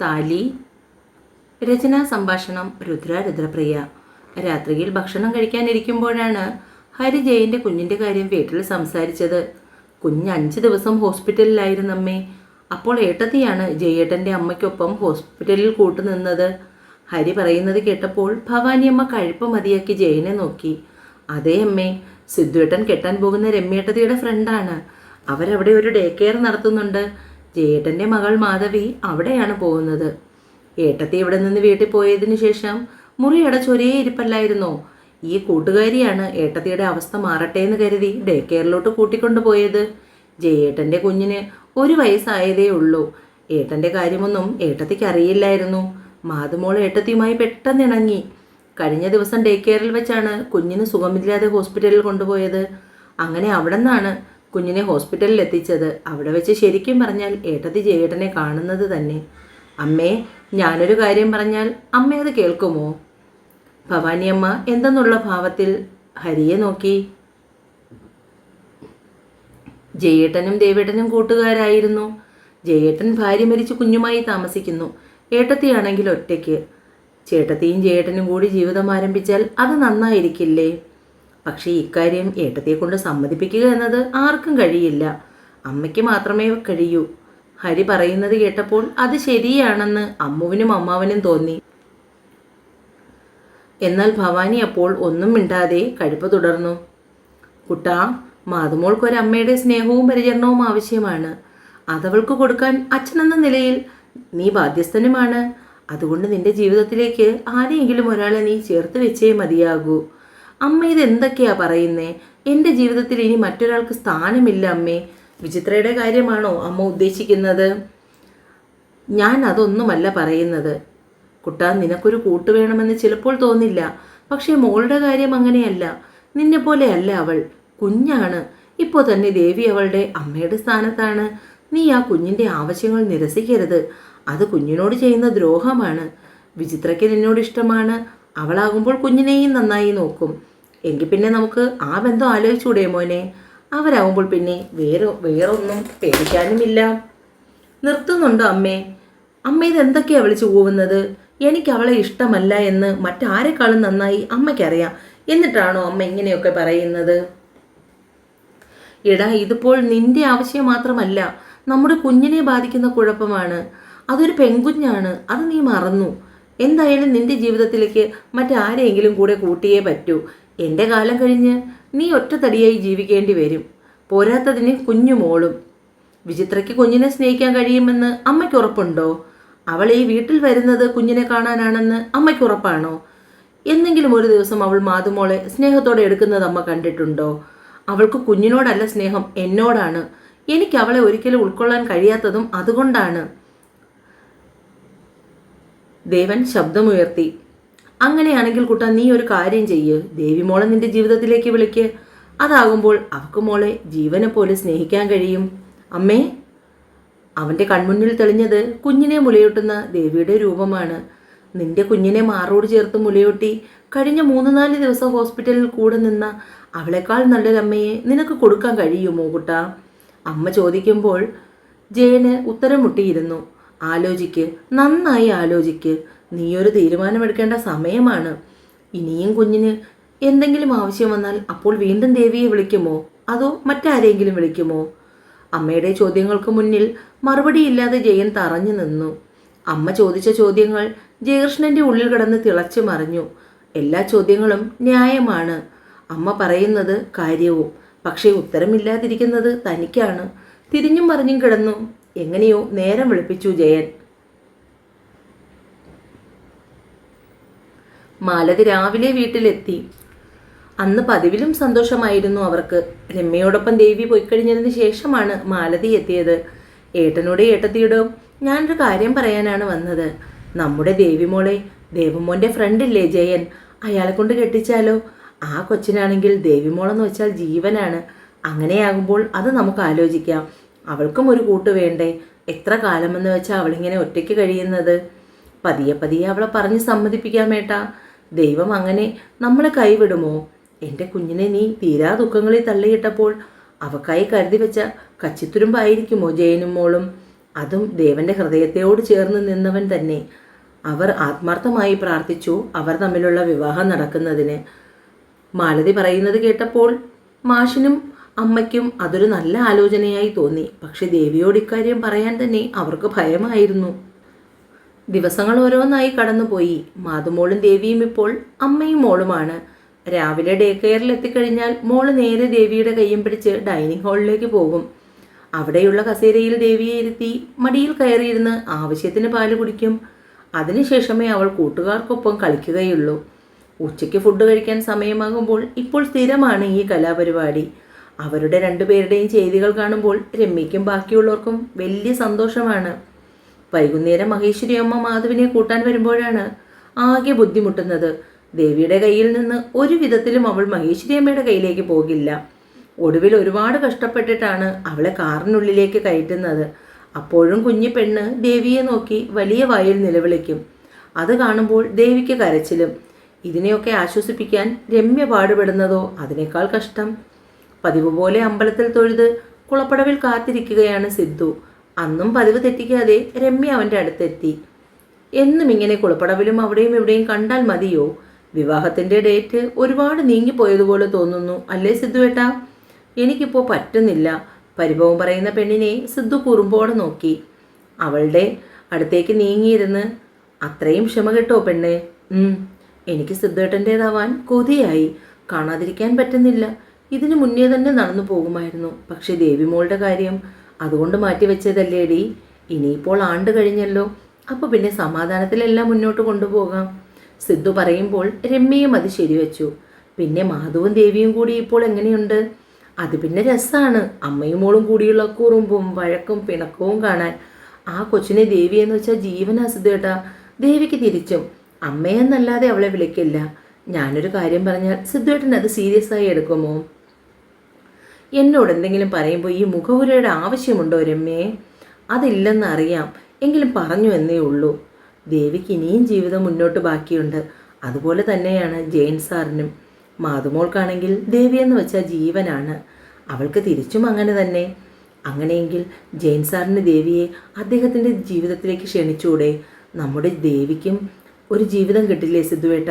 താലി രചനാ സംഭാഷണം രുദ്ര രുദ്രപ്രിയ. രാത്രിയിൽ ഭക്ഷണം കഴിക്കാനിരിക്കുമ്പോഴാണ് ഹരി കുഞ്ഞിന്റെ കാര്യം വീട്ടിൽ സംസാരിച്ചത്. കുഞ്ഞ് അഞ്ച് ദിവസം ഹോസ്പിറ്റലിലായിരുന്നു അമ്മേ അപ്പോൾ ഏട്ടത്തിയാണ് ജയേട്ടന്റെ അമ്മയ്ക്കൊപ്പം ഹോസ്പിറ്റലിൽ കൂട്ടുനിന്നത്. ഹരി പറയുന്നത് കേട്ടപ്പോൾ ഭവാനിയമ്മ കഴുപ്പ് മതിയാക്കി ജയനെ നോക്കി. അതേ അമ്മേ സിദ്ധുവേട്ടൻ കെട്ടാൻ പോകുന്ന രമ്യേട്ടതിയുടെ ഫ്രണ്ടാണ് അവരവിടെ ഒരു ഡേ കെയർ നടത്തുന്നുണ്ട്. ജയേട്ടന്റെ മകൾ മാധവി അവിടെയാണ് പോകുന്നത്. ഏട്ടത്തി ഇവിടെ നിന്ന് വീട്ടിൽ പോയതിന് ശേഷം മുറി അടച്ച് ഒരേ ഇരിപ്പല്ലായിരുന്നോ? ഈ കൂട്ടുകാരിയാണ് ഏട്ടത്തിയുടെ അവസ്ഥ മാറട്ടെ എന്ന് കരുതി ഡേ കെയറിലോട്ട് കൂട്ടിക്കൊണ്ടുപോയത്. ജയേട്ടന്റെ കുഞ്ഞിന് ഒരു വയസ്സായതേ ഉള്ളൂ. ഏട്ടന്റെ കാര്യമൊന്നും ഏട്ടത്തിക്ക് അറിയില്ലായിരുന്നു മാതുമോൾ ഏട്ടത്തിയുമായി പെട്ടെന്ന് ഇണങ്ങി. കഴിഞ്ഞ ദിവസം ഡേ കെയറിൽ വെച്ചാണ് കുഞ്ഞിന് സുഖമില്ലാതെ ഹോസ്പിറ്റലിൽ കൊണ്ടുപോയത്. അങ്ങനെ അവിടെ നിന്നാണ് കുഞ്ഞിനെ ഹോസ്പിറ്റലിൽ എത്തിച്ചത് അവിടെ വെച്ച് ശരിക്കും പറഞ്ഞാൽ ഏട്ടത്തി ജേട്ടനെ കാണുന്നത് തന്നെ. അമ്മേ ഞാനൊരു കാര്യം പറഞ്ഞാൽ അമ്മ അത് കേൾക്കുമോ? ഭവാനിയമ്മ എന്തെന്നുള്ള ഭാവത്തിൽ ഹരിയെ നോക്കി. ജയേട്ടനും ദേവേട്ടനും കൂട്ടുകാരായിരുന്നു. ജയേട്ടൻ ഭാര്യ മരിച്ച് കുഞ്ഞുമായി താമസിക്കുന്നു. ഏട്ടത്തിയാണെങ്കിൽ ഒറ്റയ്ക്ക്. ചേട്ടത്തിയും ജയേട്ടനും കൂടി ജീവിതം ആരംഭിച്ചാൽ അത് നന്നായിരിക്കില്ലേ? പക്ഷേ ഇക്കാര്യം ഏട്ടത്തെക്കൊണ്ട് സമ്മതിപ്പിക്കുക എന്നത് ആർക്കും കഴിയില്ല. അമ്മയ്ക്ക് മാത്രമേ കഴിയൂ. ഹരി പറയുന്നത് കേട്ടപ്പോൾ അത് ശരിയാണെന്ന് അമ്മുവിനും അമ്മാവനും തോന്നി. എന്നാൽ ഭവാനി അപ്പോൾ ഒന്നും മിണ്ടാതെ കഴിപ്പ് തുടർന്നു. കുട്ടാ മാതുമോൾക്കൊരമ്മയുടെ സ്നേഹവും പരിചരണവും ആവശ്യമാണ്. അതവൾക്ക് കൊടുക്കാൻ അച്ഛനെന്ന നിലയിൽ നീ ബാധ്യസ്ഥനുമാണ്. അതുകൊണ്ട് നിന്റെ ജീവിതത്തിലേക്ക് ആരെയെങ്കിലും ഒരാളെ നീ ചേർത്ത് വെച്ചേ മതിയാകൂ. അമ്മ ഇത് എന്തൊക്കെയാ പറയുന്നേ? എന്റെ ജീവിതത്തിൽ ഇനി മറ്റൊരാൾക്ക് സ്ഥാനമില്ല അമ്മേ. വിചിത്രയുടെ കാര്യമാണോ അമ്മ ഉദ്ദേശിക്കുന്നത്? ഞാൻ അതൊന്നുമല്ല പറയുന്നത്. കുട്ടാ നിനക്കൊരു കൂട്ട് വേണമെന്ന് ചിലപ്പോൾ തോന്നില്ല. പക്ഷേ മോളുടെ കാര്യം അങ്ങനെയല്ല. നിന്നെ പോലെയല്ല അവൾ. കുഞ്ഞാണ്. ഇപ്പോൾ തന്നെ ദേവി അവളുടെ അമ്മയുടെ സ്ഥാനത്താണ്. നീ ആ കുഞ്ഞിന്റെ ആവശ്യങ്ങൾ നിരസിക്കരുത്. അത് കുഞ്ഞിനോട് ചെയ്യുന്ന ദ്രോഹമാണ്. വിചിത്രയ്ക്ക് നിന്നോട് ഇഷ്ടമാണ്. അവളാകുമ്പോൾ കുഞ്ഞിനെയും നന്നായി നോക്കും. എങ്കിൽ പിന്നെ നമുക്ക് ആ ബന്ധം ആലോചിച്ചുകൂടെ മോനെ? അവരാകുമ്പോൾ പിന്നെ വേറെ വേറൊന്നും പേടിക്കാനുമില്ല. നിർത്തുന്നുണ്ടോ അമ്മേ? അമ്മ ഇത് എന്തൊക്കെയാ വിളിച്ചു പോകുന്നത് എനിക്ക് അവളെ ഇഷ്ടമല്ല എന്ന് മറ്റാരെക്കാളും നന്നായി അമ്മയ്ക്കറിയാം. എന്നിട്ടാണോ അമ്മ ഇങ്ങനെയൊക്കെ പറയുന്നത്? എടാ ഇതിപ്പോൾ നിന്റെ ആവശ്യം മാത്രമല്ല. നമ്മുടെ കുഞ്ഞിനെ ബാധിക്കുന്ന കുഴപ്പമാണ്. അതൊരു പെൺകുഞ്ഞാണ്. അത് നീ മറന്നു. എന്തായാലും നിന്റെ ജീവിതത്തിലേക്ക് മറ്റാരെയെങ്കിലും കൂടെ കൂട്ടിയേ പറ്റൂ. എന്റെ കാലം കഴിഞ്ഞ് നീ ഒറ്റ തടിയായി ജീവിക്കേണ്ടി വരും. പോരാത്തതിന് കുഞ്ഞു മോളും. വിചിത്രയ്ക്ക് കുഞ്ഞിനെ സ്നേഹിക്കാൻ കഴിയുമെന്ന് അമ്മയ്ക്ക് ഉറപ്പുണ്ടോ? അവൾ ഈ വീട്ടിൽ വരുന്നത് കുഞ്ഞിനെ കാണാനാണെന്ന് അമ്മയ്ക്ക് ഉറപ്പാണോ? എന്നെങ്കിലും ഒരു ദിവസം അവൾ മാതുമോളെ സ്നേഹത്തോടെ എടുക്കുന്നത് അമ്മ കണ്ടിട്ടുണ്ടോ? അവൾക്ക് കുഞ്ഞിനോടല്ല സ്നേഹം എന്നോടാണ്. എനിക്ക് അവളെ ഒരിക്കലും ഉൾക്കൊള്ളാൻ കഴിയാത്തതും അതുകൊണ്ടാണ്. ദേവൻ ശബ്ദമുയർത്തി അങ്ങനെയാണെങ്കിൽ കുട്ട നീ ഒരു കാര്യം ചെയ്യ്. ദേവി മോളെ നിന്റെ ജീവിതത്തിലേക്ക് വിളിക്ക്. അതാകുമ്പോൾ അവക്ക് മോളെ ജീവനെ പോലെ സ്നേഹിക്കാൻ കഴിയും. അമ്മേ. അവന്റെ കൺമുന്നിൽ തെളിഞ്ഞത് കുഞ്ഞിനെ മുലയൂട്ടുന്ന ദേവിയുടെ രൂപമാണ്. നിന്റെ കുഞ്ഞിനെ മാറോട് ചേർത്ത് മുലയൂട്ടി കഴിഞ്ഞ മൂന്ന് നാല് ദിവസം ഹോസ്പിറ്റലിൽ കൂടെ നിന്ന അവളെക്കാൾ നല്ലൊരമ്മയെ നിനക്ക് കൊടുക്കാൻ കഴിയുമോ കുട്ട? അമ്മ ചോദിക്കുമ്പോൾ ജയന് ഉത്തരം മുട്ടിയിരുന്നു. ആലോചിക്ക് നന്നായി ആലോചിക്ക്. നീയൊരു തീരുമാനമെടുക്കേണ്ട സമയമാണ്. ഇനിയും കുഞ്ഞിന് എന്തെങ്കിലും ആവശ്യം വന്നാൽ അപ്പോൾ വീണ്ടും ദേവിയെ വിളിക്കുമോ? അതോ മറ്റാരെങ്കിലും വിളിക്കുമോ? അമ്മയുടെ ചോദ്യങ്ങൾക്ക് മുന്നിൽ മറുപടിയില്ലാതെ ജയൻ തറഞ്ഞു നിന്നു. അമ്മ ചോദിച്ച ചോദ്യങ്ങൾ ജയകൃഷ്ണന്റെ ഉള്ളിൽ കിടന്ന് തിളച്ചു മറിഞ്ഞു. എല്ലാ ചോദ്യങ്ങളും ന്യായമാണ്. അമ്മ പറയുന്നത് കാര്യവും. പക്ഷേ ഉത്തരമില്ലാതിരിക്കുന്നത് തനിക്കാണ്. തിരിഞ്ഞും മറിഞ്ഞും കിടന്നു. എങ്ങനെയോ നേരം വിളിപ്പിച്ചു ജയൻ. മാലതി രാവിലെ വീട്ടിലെത്തി. അന്ന് പതിവിലും സന്തോഷമായിരുന്നു അവർക്ക്. രമ്യയോടൊപ്പം ദേവി പോയിക്കഴിഞ്ഞതിന് ശേഷമാണ് മാലതി എത്തിയത്. ഏട്ടനോട് ഏട്ടത്തിയോടും ഞാനൊരു കാര്യം പറയാനാണ് വന്നത്. നമ്മുടെ ദേവിമോളെ ദേവമോന്റെ ഫ്രണ്ടില്ലേ ജയൻ? അയാളെ കൊണ്ട് കെട്ടിച്ചാലോ? ആ കൊച്ചിനാണെങ്കിൽ ദേവിമോളെന്ന് വെച്ചാൽ ജീവനാണ്. അങ്ങനെയാകുമ്പോൾ അത് നമുക്ക് ആലോചിക്കാം. അവൾക്കും ഒരു കൂട്ട് വേണ്ടേ? എത്ര കാലമെന്ന് വെച്ചാൽ അവളിങ്ങനെ ഒറ്റയ്ക്ക് കഴിയുന്നത്? പതിയെ പതിയെ അവളെ പറഞ്ഞ് സമ്മതിപ്പിക്കാൻ വേട്ടാ ദൈവം അങ്ങനെ നമ്മളെ കൈവിടുമോ? എന്റെ കുഞ്ഞിനെ നീ തീരാ ദുഃഖങ്ങളിൽ തള്ളിയിട്ടപ്പോൾ അവക്കായി കരുതി വെച്ച കച്ചിത്തുരുമ്പായിരിക്കുമോ ജയനും മോളും? അതും ദേവന്റെ ഹൃദയത്തോട് ചേർന്ന് നിന്നവൻ തന്നെ. അവർ ആത്മാർത്ഥമായി പ്രാർത്ഥിച്ചു അവർ തമ്മിലുള്ള വിവാഹം നടക്കുന്നതിന്. മാലതി പറയുന്നത് കേട്ടപ്പോൾ മാഷിനും അമ്മയ്ക്കും അതൊരു നല്ല ആലോചനയായി തോന്നി. പക്ഷെ ദേവിയോട് ഇക്കാര്യം പറയാൻ തന്നെ അവർക്ക് ഭയമായിരുന്നു. ദിവസങ്ങൾ ഓരോന്നായി കടന്നുപോയി. മാതുമോളും ദേവിയും ഇപ്പോൾ അമ്മയും മോളുമാണ്. രാവിലെ ഡേ കെയറിൽ എത്തിക്കഴിഞ്ഞാൽ മോൾ നേരെ ദേവിയുടെ കയ്യും പിടിച്ച് ഡൈനിങ് ഹാളിലേക്ക് പോകും. അവിടെയുള്ള കസേരയിൽ ദേവിയെ ഇരുത്തി മടിയിൽ കയറിയിരുന്ന് ആവശ്യത്തിന് പാൽ കുടിക്കും. അതിനുശേഷമേ അവൾ കൂട്ടുകാർക്കൊപ്പം കളിക്കുകയുള്ളൂ. ഉച്ചയ്ക്ക് ഫുഡ് കഴിക്കാൻ സമയമാകുമ്പോൾ ഇപ്പോൾ സ്ഥിരമാണ് ഈ കലാപരിപാടി. അവരുടെ രണ്ടുപേരുടെയും ചെയ്തികൾ കാണുമ്പോൾ രമ്യയ്ക്കും ബാക്കിയുള്ളവർക്കും വലിയ സന്തോഷമാണ്. വൈകുന്നേരം മഹേശ്വരി അമ്മ മാധവിനെ കൂട്ടാൻ വരുമ്പോഴാണ് ആകെ ബുദ്ധിമുട്ടുന്നത്. ദേവിയുടെ കയ്യിൽ നിന്ന് ഒരു വിധത്തിലും അവൾ മഹേശ്വരി അമ്മയുടെ കയ്യിലേക്ക് പോകില്ല. ഒടുവിൽ ഒരുപാട് കഷ്ടപ്പെട്ടിട്ടാണ് അവളെ കാറിനുള്ളിലേക്ക് കയറ്റുന്നത്. അപ്പോഴും കുഞ്ഞു പെണ്ണ് ദേവിയെ നോക്കി വലിയ വായിൽ നിലവിളിക്കും. അത് കാണുമ്പോൾ ദേവിക്ക് കരച്ചിലും. ഇതിനെയൊക്കെ ആശ്വസിപ്പിക്കാൻ രമ്യ പാടുപെടുന്നതോ അതിനേക്കാൾ കഷ്ടം പതിവ് പോലെ അമ്പലത്തിൽ തൊഴുത് കുളപ്പടവിൽ കാത്തിരിക്കുകയാണ് സിദ്ധു. അന്നും പതിവ് തെറ്റിക്കാതെ രമ്യ അവന്റെ അടുത്തെത്തി. എന്നും ഇങ്ങനെ കുളപ്പടവിലും അവിടെയും ഇവിടെയും കണ്ടാൽ മതിയോ? വിവാഹത്തിന്റെ ഡേറ്റ് ഒരുപാട് നീങ്ങിപ്പോയതുപോലെ തോന്നുന്നു അല്ലേ സിദ്ധു ഏട്ടാ? എനിക്കിപ്പോൾ പറ്റുന്നില്ല. പരിഭവം പറയുന്ന പെണ്ണിനെ സിദ്ധു കുറുമ്പോടെ നോക്കി. അവളുടെ അടുത്തേക്ക് നീങ്ങിയിരുന്ന് അത്രയും ക്ഷമ കിട്ടോ പെണ്ണേ. എനിക്ക് സിദ്ധേട്ടന്റേതാവാൻ കൊതിയായി. കാണാതിരിക്കാൻ പറ്റുന്നില്ല. ഇതിനു മുന്നേ തന്നെ നടന്നു പോകുമായിരുന്നു. പക്ഷെ ദേവിമോളുടെ കാര്യം അതുകൊണ്ട് മാറ്റിവെച്ചതല്ലേടി ഇനിയിപ്പോൾ ആണ്ട് കഴിഞ്ഞല്ലോ. അപ്പോൾ പിന്നെ സമാധാനത്തിലെല്ലാം മുന്നോട്ട് കൊണ്ടുപോകാം. സിദ്ധു പറയുമ്പോൾ രമ്യയും അത് ശരിവെച്ചു. പിന്നെ മാധവും ദേവിയും കൂടി ഇപ്പോൾ എങ്ങനെയുണ്ട്? അത് പിന്നെ രസമാണ് അമ്മയും മോളും കൂടിയുള്ള കുറുമ്പും വഴക്കും പിണക്കവും കാണാൻ. ആ കൊച്ചിനെ ദേവി എന്ന് വെച്ചാൽ ജീവൻ സിദ്ധേട്ടാ ദേവിക്ക് തിരിച്ചും. അമ്മയെന്നല്ലാതെ അവളെ വിളിക്കില്ല. ഞാനൊരു കാര്യം പറഞ്ഞാൽ സിദ്ധേട്ടൻ അത് സീരിയസ് ആയി എടുക്കുമോ? എന്നോട് എന്തെങ്കിലും പറയുമ്പോൾ ഈ മുഖവുരയുടെ ആവശ്യമുണ്ടോ രമ്യയെ അതില്ലെന്ന് അറിയാം എങ്കിലും പറഞ്ഞു എന്നേ ഉള്ളൂ. ദേവിക്ക് ഇനിയും ജീവിതം മുന്നോട്ട് ബാക്കിയുണ്ട്. അതുപോലെ തന്നെയാണ് ജെയിൻ സാറിനും. മാതുമോൾക്കാണെങ്കിൽ ദേവി എന്ന് വെച്ചാൽ ജീവനാണ്. അവൾക്ക് തിരിച്ചും അങ്ങനെ തന്നെ. അങ്ങനെയെങ്കിൽ ജെയിൻ സാറിന് ദേവിയെ അദ്ദേഹത്തിന്റെ ജീവിതത്തിലേക്ക് ക്ഷണിച്ചൂടെ? നമ്മുടെ ദേവിക്കും ഒരു ജീവിതം കിട്ടില്ലേ സിദ്ധുവേട്ട?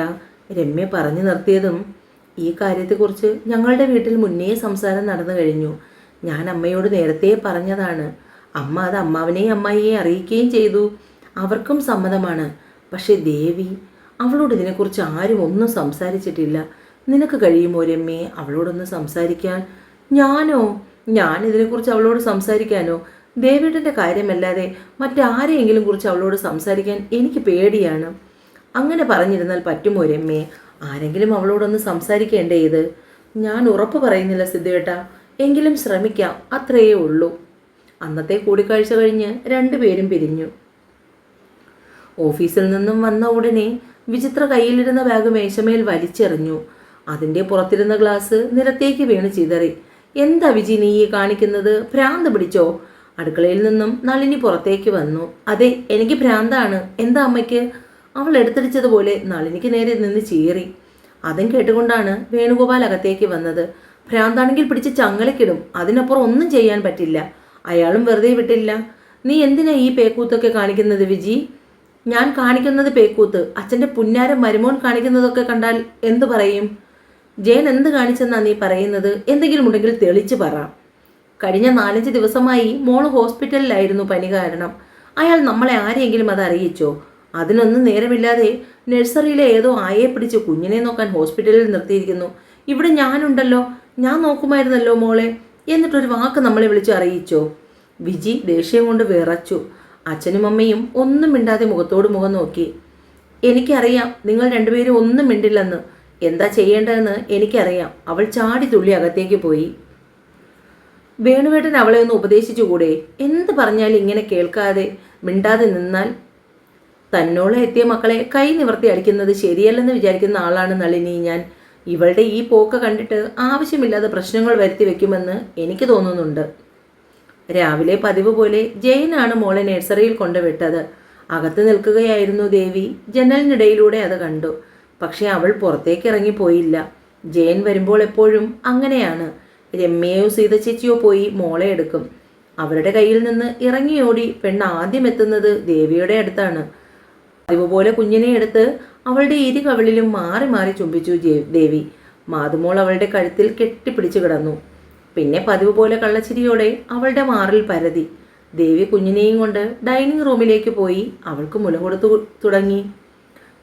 രമ്യ പറഞ്ഞു നിർത്തിയതും ഈ കാര്യത്തെക്കുറിച്ച് ഞങ്ങളുടെ വീട്ടിൽ മുന്നേ സംസാരം നടന്നു കഴിഞ്ഞു. ഞാൻ അമ്മയോട് നേരത്തെ പറഞ്ഞതാണ്. അമ്മ അത് അമ്മാവനെയും അമ്മായിയെ അറിയിക്കുകയും ചെയ്തു. അവർക്കും സമ്മതമാണ്. പക്ഷേ ദേവി അവളോട് ഇതിനെക്കുറിച്ച് ആരും ഒന്നും സംസാരിച്ചിട്ടില്ല. നിനക്ക് കഴിയുമോ രമ്മേ അവളോടൊന്ന് സംസാരിക്കാൻ. ഞാനോ? ഞാൻ ഇതിനെക്കുറിച്ച് അവളോട് സംസാരിക്കാനോ? ദേവിയുടെ കാര്യമല്ലാതെ മറ്റാരെയെങ്കിലും കുറിച്ച് അവളോട് സംസാരിക്കാൻ എനിക്ക് പേടിയാണ്. അങ്ങനെ പറഞ്ഞിരുന്നാൽ പറ്റുമോ രമ്യേ? ആരെങ്കിലും അവളോടൊന്ന് സംസാരിക്കേണ്ടേ ഇത്? ഞാൻ ഉറപ്പ് പറയുന്നില്ല സിദ്ധുവേട്ട. എങ്കിലും ശ്രമിക്കാം അത്രയേ ഉള്ളൂ. അന്നത്തെ കൂടിക്കാഴ്ച കഴിഞ്ഞ് രണ്ടുപേരും പിരിഞ്ഞു. ഓഫീസിൽ നിന്നും വന്ന ഉടനെ വിചിത്ര കയ്യിലിരുന്ന ബാഗ് മേശമേൽ വലിച്ചെറിഞ്ഞു. അതിന്റെ പുറത്തിരുന്ന ഗ്ലാസ് നിലത്തേക്ക് വീണ് ചിതറി. എന്താ വിജി നീ കാണിക്കുന്നത്? ഭ്രാന്ത് പിടിച്ചോ? അടുക്കളയിൽ നിന്നും നളിനി പുറത്തേക്ക് വന്നു. അതെ എനിക്ക് ഭ്രാന്താണ്. എന്താ അമ്മയ്ക്ക്? അവൾ എടുത്തടിച്ചതുപോലെ നളിനിക്ക് നേരെ നിന്ന് ചീറി. അതും കേട്ടുകൊണ്ടാണ് വേണുഗോപാൽ അകത്തേക്ക് വന്നത്. ഭ്രാന്താണെങ്കിൽ പിടിച്ച് ചങ്ങലക്കിടും. അതിനപ്പുറം ഒന്നും ചെയ്യാൻ പറ്റില്ല. അയാളും വെറുതെ വിട്ടില്ല. നീ എന്തിനാ ഈ പേക്കൂത്തൊക്കെ കാണിക്കുന്നത് വിജി? ഞാൻ കാണിക്കുന്നത് പേക്കൂത്ത്. അച്ഛന്റെ പുന്നാരം മരുമോൻ കാണിക്കുന്നതൊക്കെ കണ്ടാൽ എന്തു പറയും? ജയൻ എന്ത് കാണിച്ചെന്നാ നീ പറയുന്നത്? എന്തെങ്കിലും ഉണ്ടെങ്കിൽ തെളിച്ച് പറ. കഴിഞ്ഞ നാലഞ്ച് ദിവസമായി മോൾ ഹോസ്പിറ്റലിലായിരുന്നു പനി കാരണം. അയാൾ നമ്മളെ ആരെയെങ്കിലും അത് അറിയിച്ചോ? അതിനൊന്നും നേരമില്ലാതെ നഴ്സറിയിലെ ഏതോ ആയെ പിടിച്ച് കുഞ്ഞിനെ നോക്കാൻ ഹോസ്പിറ്റലിൽ നിർത്തിയിരിക്കുന്നു. ഇവിടെ ഞാനുണ്ടല്ലോ. ഞാൻ നോക്കുമായിരുന്നല്ലോ മോളെ എന്നിട്ടൊരു വാക്ക് നമ്മളെ വിളിച്ച് അറിയിച്ചോ? വിജി ദേഷ്യം കൊണ്ട് വിറച്ചു. അച്ഛനും അമ്മയും ഒന്നും മിണ്ടാതെ മുഖത്തോട് മുഖം നോക്കി. എനിക്കറിയാം. നിങ്ങൾ രണ്ടുപേരും ഒന്നും മിണ്ടില്ലെന്ന്. എന്താ ചെയ്യേണ്ടതെന്ന് എനിക്കറിയാം അവൾ ചാടി തുള്ളി അകത്തേക്ക് പോയി. വേണുവേട്ടൻ അവളെ ഒന്ന് ഉപദേശിച്ചുകൂടെ? എന്ത് പറഞ്ഞാലും ഇങ്ങനെ കേൾക്കാതെ മിണ്ടാതെ നിന്നാൽ തന്നോളം എത്തിയ മക്കളെ കൈ നിവർത്തി അടിക്കുന്നത് ശരിയല്ലെന്ന് വിചാരിക്കുന്ന ആളാണ് നളിനി. ഞാൻ ഇവളുടെ ഈ പോക്ക് കണ്ടിട്ട് ആവശ്യമില്ലാതെ പ്രശ്നങ്ങൾ വരുത്തി വെക്കുമെന്ന് എനിക്ക് തോന്നുന്നുണ്ട്. രാവിലെ പതിവ് പോലെ ജയനാണ് മോളെ നഴ്സറിയിൽ കൊണ്ടുവിട്ടത്. അകത്ത് നിൽക്കുകയായിരുന്നു ദേവി. ജനലിനിടയിലൂടെ അത് കണ്ടു. പക്ഷേ അവൾ പുറത്തേക്ക് ഇറങ്ങിപ്പോയില്ല ജയൻ വരുമ്പോൾ എപ്പോഴും അങ്ങനെയാണ്. രമ്യയോ സീത ചേച്ചിയോ പോയി മോളെ എടുക്കും. അവരുടെ കയ്യിൽ നിന്ന് ഇറങ്ങിയോടി പെണ്ണ് ആദ്യം എത്തുന്നത് ദേവിയുടെ അടുത്താണ്. പതിവ് പോലെ കുഞ്ഞിനെ എടുത്ത് അവളുടെ ഇരു കവിളിലും മാറി മാറി ചുംബിച്ചു ദേവി. മാതുമോൾ അവളുടെ കഴുത്തിൽ കെട്ടിപ്പിടിച്ചു കിടന്നു. പിന്നെ പതിവ് പോലെ കള്ളച്ചിരിയോടെ അവളുടെ മാറിൽ പരതി. ദേവി കുഞ്ഞിനെയും കൊണ്ട് ഡൈനിങ് റൂമിലേക്ക് പോയി അവൾക്ക് മുല കൊടുത്തു തുടങ്ങി.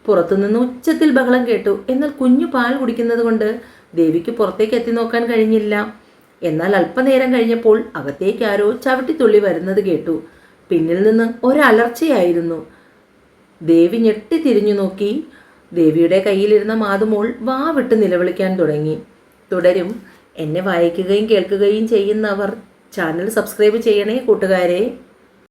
പുറത്തുനിന്ന് ഉച്ചത്തിൽ ബഹളം കേട്ടു. എന്നാൽ കുഞ്ഞു പാൽ കുടിക്കുന്നത് കൊണ്ട് ദേവിക്ക് പുറത്തേക്ക് എത്തി നോക്കാൻ കഴിഞ്ഞില്ല. എന്നാൽ അല്പനേരം കഴിഞ്ഞപ്പോൾ അകത്തേക്ക് ആരോ ചവിട്ടിത്തുള്ളി വരുന്നത് കേട്ടു. പിന്നിൽ നിന്ന് ഒരലർച്ചയായിരുന്നു. ദേവി ഞെട്ടി തിരിഞ്ഞു നോക്കി. ദേവിയുടെ കയ്യിലിരുന്ന മാതുമോൾ വാ വിട്ട് നിലവിളിക്കാൻ തുടങ്ങി. തുടരും. എന്നെ വായിക്കുകയും കേൾക്കുകയും ചെയ്യുന്നവർ ചാനൽ സബ്സ്ക്രൈബ് ചെയ്യണേ കൂട്ടുകാരെ.